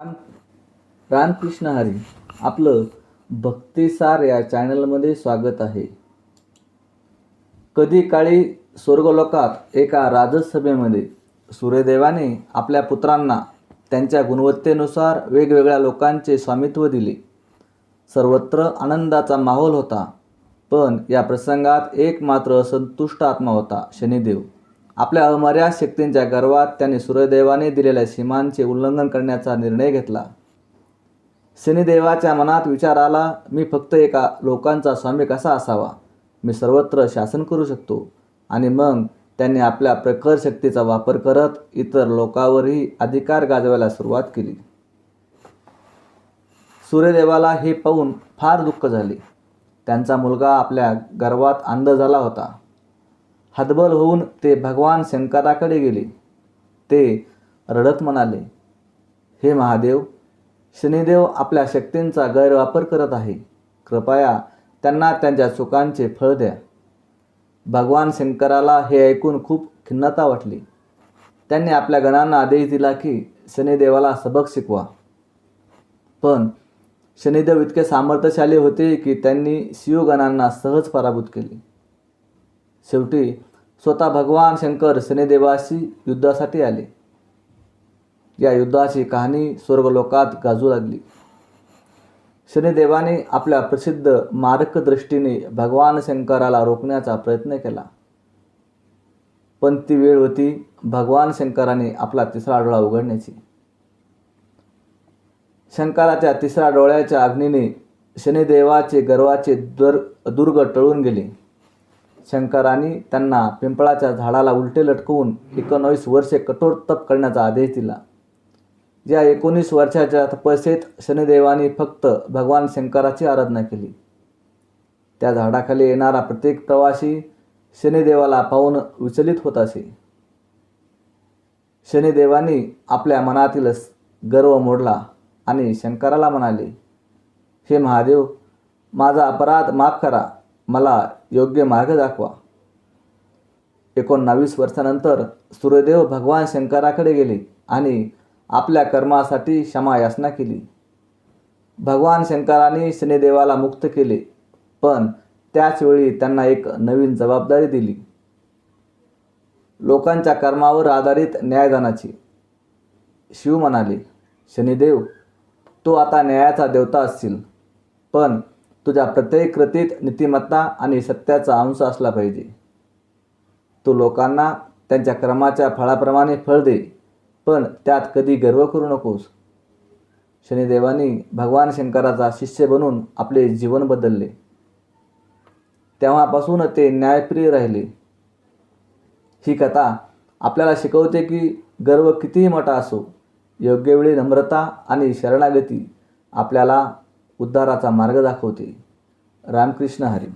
रामकृष्ण हरी आपलं भक्तिसार या चॅनलमध्ये स्वागत आहे. कधी काळी स्वर्गलोकात एका राजसभेमध्ये सूर्यदेवाने आपल्या पुत्रांना त्यांच्या गुणवत्तेनुसार वेगवेगळ्या लोकांचे स्वामित्व दिले. सर्वत्र आनंदाचा माहोल होता पण या प्रसंगात एक मात्र असंतुष्ट आत्मा होता शनिदेव. आपल्या अमर्याद शक्तींच्या गर्वात त्याने सूर्यदेवाने दिलेल्या सीमांचे उल्लंघन करण्याचा निर्णय घेतला. शनिदेवाच्या मनात विचार आला मी फक्त एका लोकांचा स्वामी कसा असावा? मी सर्वत्र शासन करू शकतो. आणि मग त्यांनी आपल्या प्रखर शक्तीचा वापर करत इतर लोकांवरही अधिकार गाजवायला सुरुवात केली. सूर्यदेवाला हे पाहून फार दुःख झाले. त्यांचा मुलगा आपल्या गर्वात अंध झाला होता. हतबल होऊन ते भगवान शंकराकडे गेले. ते रडत म्हणाले हे महादेव शनिदेव आपल्या शक्तींचा गैरवापर करत आहे. कृपया त्यांना त्यांच्या चुकांचे फळ द्या. भगवान शंकराला हे ऐकून खूप खिन्नता वाटली. त्यांनी आपल्या गणांना आदेश दिला की शनिदेवाला सबक शिकवा. पण शनिदेव इतके सामर्थ्यशाली होते की त्यांनी शिवगणांना सहज पराभूत केले. शेवटी स्वतः भगवान शंकर शनिदेवाशी युद्धासाठी आले. या युद्धाची कहाणी स्वर्गलोकात गाजू लागली. शनिदेवाने आपल्या प्रसिद्ध मार्गदृष्टीने भगवान शंकराला रोखण्याचा प्रयत्न केला. पण ती वेळ होती भगवान शंकराने आपला तिसरा डोळा उघडण्याची. शंकराच्या तिसऱ्या डोळ्याच्या अग्नीने शनिदेवाचे गर्वाचे दर दुर्ग टळून गेले. शंकराने त्यांना पिंपळाच्या झाडाला उलटे लटकवून एकोणावीस वर्षे कठोर तप करण्याचा आदेश दिला. या एकोणीस वर्षाच्या तपस्येत शनिदेवाने फक्त भगवान शंकराची आराधना केली. त्या झाडाखाली येणारा प्रत्येक प्रवासी शनिदेवाला पाहून विचलित होत असे. शनिदेवानी आपल्या मनातील गर्व मोडला आणि शंकराला म्हणाले हे महादेव माझा अपराध माफ करा. मला योग्य मार्ग दाखवा. एकोणावीस वर्षानंतर सूर्यदेव भगवान शंकराकडे गेले आणि आपल्या कर्मासाठी क्षमायाचना केली. भगवान शंकराने शनिदेवाला मुक्त केले पण त्याचवेळी त्यांना एक नवीन जबाबदारी दिली. लोकांच्या कर्मावर आधारित न्यायदानाची. शिव म्हणाले शनिदेव तू आता न्यायाचा देवता असशील पण तुझ्या प्रत्येक कृतीत नीतिमत्ता आणि सत्याचा अंश असला पाहिजे. तू लोकांना त्यांच्या कर्माच्या फळाप्रमाणे फळ दे पण त्यात कधी गर्व करू नकोस. शनिदेवानी भगवान शंकराचा शिष्य बनून आपले जीवन बदलले. तेव्हापासून ते न्यायप्रिय राहिले. ही कथा आपल्याला शिकवते की गर्व कितीही मोठा असो योग्य वेळी नम्रता आणि शरणागती आपल्याला उद्धाराचा मार्ग दाखवते रामकृष्ण हरी.